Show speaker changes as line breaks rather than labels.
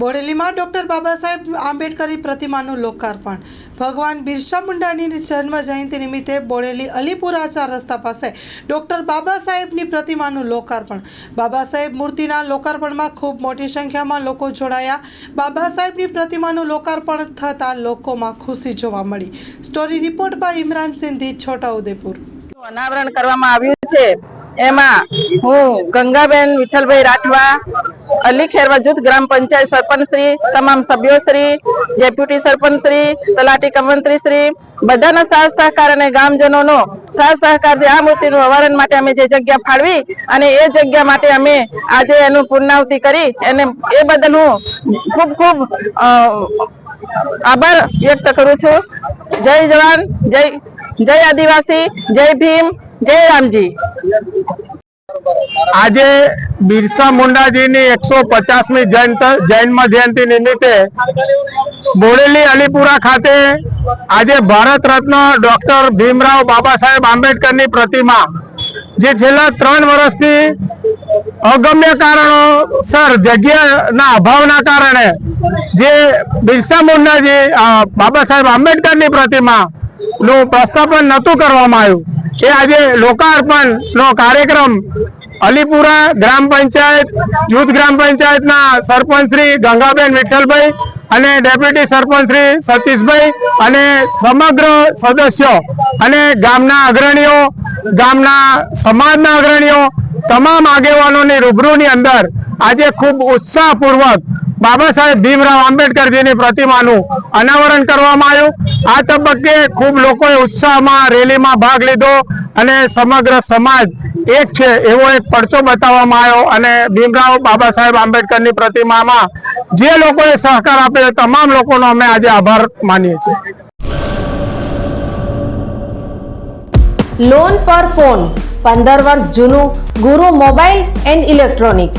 બોડેલીમાં doctor Baba Saheb આંબેડકરની પ્રતિમાનું લોકાર્પણ. ભગવાન બિરસા મુંડાની જન્મ જયંતિ નિમિત્તે બોડેલી અલીપુરા ચાર રસ્તા પાસે ડૉક્ટર બાબા સાહેબની પ્રતિમાનું લોકાર્પણ. બાબા સાહેબ મૂર્તિના લોકાર્પણમાં ખૂબ મોટી સંખ્યામાં લોકો જોડાયા. બાબા સાહેબની પ્રતિમાનું લોકાર્પણ થતાં લોકોમાં ખુશી જોવા મળી. Story report by Imran Sindhi, Chhota Udepur.
અનાવરણ કરવામાં આવ્યું છે. એમાં હું ગંગાબેન વિઠ્ઠલભાઈ રાઠવા અલી ખેરવા જૂથ ગ્રામ પંચાયત સરપંચ શ્રી, તમામ સભ્યો શ્રી, ડેપ્યુટી સરપંચ તલાટી કમંત્રી શ્રી, બધાના સાથ સહકાર અને ગામજનોનો સાથ સહકારથી આ મૂર્તિનું અવારણ માટે અમે જે જગ્યા ફાળવી અને એ જગ્યા માટે અમે આજે એનું પૂર્ણાવતિ કરી અને એ બદલ હું ખૂબ ખૂબ આભાર વ્યક્ત કરું છું. જય જવાન, જય જય આદિવાસી, જય ભીમ, જય રામજી.
આજે બિરસા મુંડાજીની એકસો પચાસમી જન્મ જયંતિ નિમિત્તે બોડેલી અલીપુરા ખાતે આજે ભારત રત્ન ડોક્ટર ભીમરાવ બાબા સાહેબ આંબેડકરની પ્રતિમા, જે છેલ્લા ત્રણ વર્ષથી અગમ્ય કારણો, સર, જગ્યાના અભાવના કારણે જે બિરસા મુંડાજી બાબા સાહેબ આંબેડકરની પ્રતિમા નું પ્રસ્થાપન નહોતું કરવામાં આવ્યું. એ આજે લોકાર્પણ નો કાર્યક્રમ અલીપુરા ગ્રામ પંચાયત, જૂથ ગ્રામ પંચાયતના સરપંચ શ્રી ગંગાબેન વિઠ્ઠલભાઈ અને ડેપ્યુટી સરપંચ શ્રી સતીશભાઈ અને સમગ્ર સદસ્યો અને ગામના અગ્રણીઓ, ગામના સમાજના અગ્રણીઓ, તમામ આગેવાનોની રૂબરૂની અંદર આજે ખૂબ ઉત્સાહપૂર્વક બાબા સાહેબ ભીમરાવ આંબેડકરજીની પ્રતિમાનું અનાવરણ કરવામાં આવ્યું. આ તબક્કે ખૂબ લોકોએ ઉત્સાહમાં રેલીમાં ભાગ લીધો અને સમગ્ર સમાજ એક છે એવો એક પડચો બતાવવામાં આવ્યો અને ભીમરાવ બાબા સાહેબ આંબેડકરની પ્રતિમામાં જે લોકોએ સહકાર આપ્યો તમામ લોકોનો અમે આજે આભાર માનીએ છીએ.
લોન પર ફોન પંદર વર્ષ જૂનું ગુરુ મોબાઈલ એન્ડ ઇલેક્ટ્રોનિક્સ.